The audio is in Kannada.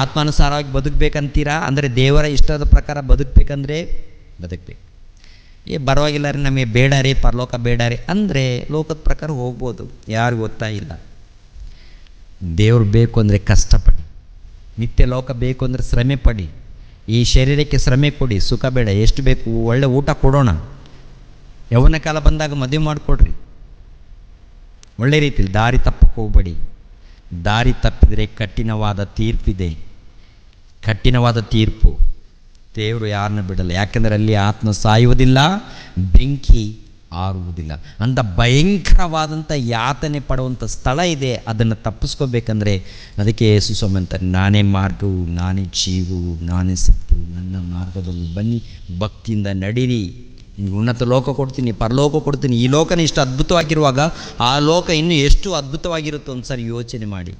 ಆತ್ಮಾನುಸಾರವಾಗಿ ಬದುಕಬೇಕಂತೀರಾ? ಅಂದರೆ ದೇವರ ಇಷ್ಟದ ಪ್ರಕಾರ ಬದುಕಬೇಕಂದ್ರೆ ಬದುಕಬೇಕು. ಏ, ಪರವಾಗಿಲ್ಲ ರೀ, ನಮಗೆ ಬೇಡ ರೀ, ಪರಲೋಕ ಬೇಡ ರೀ. ಅಂದರೆ ಲೋಕದ ಪ್ರಕಾರ ಹೋಗ್ಬೋದು, ಯಾರು ಗೊತ್ತಾ ಇಲ್ಲ. ದೇವ್ರು ಬೇಕು ಅಂದರೆ ಕಷ್ಟಪಡಿ. ನಿತ್ಯ ಲೋಕ ಬೇಕು ಅಂದರೆ ಶ್ರಮೆ ಪಡಿ. ಈ ಶರೀರಕ್ಕೆ ಶ್ರಮೆ ಕೊಡಿ, ಸುಖ ಬೇಡ, ಎಷ್ಟು ಬೇಕು, ಒಳ್ಳೆ ಊಟ ಕೊಡೋಣ. ಯೌವನ ಕಾಲ ಬಂದಾಗ ಮದುವೆ ಮಾಡಿಕೊಡ್ರಿ. ಒಳ್ಳೆ ರೀತಿಲಿ ದಾರಿ ತಪ್ಪಕ್ಕೆ ಹೋಗ್ಬೇಡಿ. ದಾರಿ ತಪ್ಪಿದರೆ ಕಠಿಣವಾದ ತೀರ್ಪಿದೆ. ಕಠಿಣವಾದ ತೀರ್ಪು. ದೇವರು ಯಾರನ್ನು ಬಿಡಲ್ಲ. ಯಾಕೆಂದರೆ ಅಲ್ಲಿ ಆತ್ಮ ಸಾಯುವುದಿಲ್ಲ, ಬೆಂಕಿ ಆರುವುದಿಲ್ಲ. ಅಂಥ ಭಯಂಕರವಾದಂಥ ಯಾತನೆ ಪಡುವಂಥ ಸ್ಥಳ ಇದೆ. ಅದನ್ನು ತಪ್ಪಿಸ್ಕೋಬೇಕಂದ್ರೆ ಅದಕ್ಕೆ ಯೇಸು ಸ್ವಾಮಿ ಅಂತಾರೆ ನಾನೇ ಮಾರ್ಗವು, ನಾನೇ ಜೀವು ನಾನೇ ಸತ್ತು ನನ್ನ ಮಾರ್ಗದಲ್ಲಿ ಬನ್ನಿ, ಭಕ್ತಿಯಿಂದ ನಡೀರಿ. ಉನ್ನತ ಲೋಕ ಕೊಡ್ತೀನಿ, ಪರಲೋಕ ಕೊಡ್ತೀನಿ. ಈ ಲೋಕನ ಇಷ್ಟು ಅದ್ಭುತವಾಗಿರುವಾಗ ಆ ಲೋಕ ಇನ್ನೂ ಎಷ್ಟು ಅದ್ಭುತವಾಗಿರುತ್ತೋ ಒಂದು ಸರಿ ಯೋಚನೆ ಮಾಡಿ.